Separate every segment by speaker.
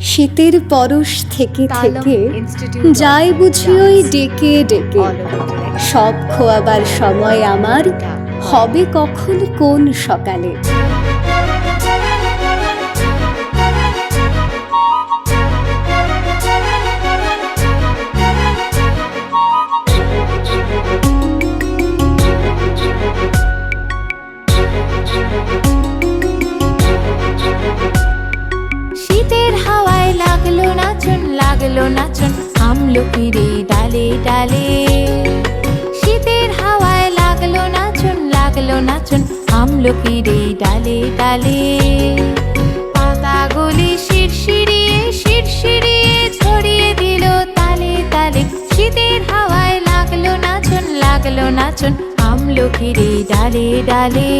Speaker 1: শীতের পরশ থেকে থেকে যায় বুঝি ওই ডেকে ডেকে. সব খোয়াবার সময় আমার হবে কখন কোন সকালে
Speaker 2: শীতের হাওয়ায় লাগল নাচন লাগল নাচন। আমলকিরে ডালে ডালে। শীতের হাওয়ায় লাগল নাচন লাগল নাচন। আমলকিরে ডালে ডালে। পাতাগুলি শিরশিরিয়ে শিরশিরিয়ে ছড়িয়ে দিল তালে তালে। শীতের হাওয়ায় লাগল নাচন লাগল নাচন। আমলকিরে ডালে ডালে।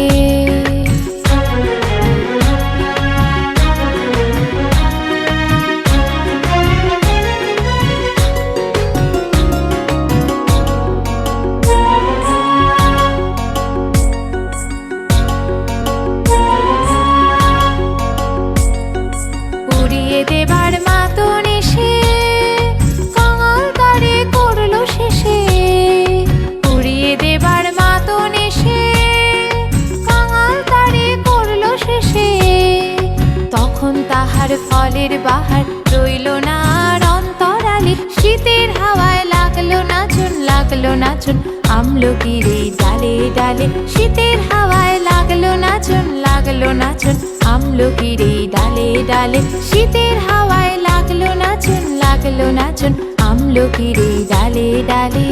Speaker 2: তখন তাহার ফলের বাহার রইল না আর অন্তরালে শীতের হাওয়ায় লাগল নাচন লাগল নাচন আমলকিরে ডালে ডালে শীতের হাওয়ায় লাগল নাচন লাগল নাচন আমলকিরে ডালে ডালে শীতের হাওয়ায় লাগল নাচন লাগল নাচন আমলকিরে ডালে ডালে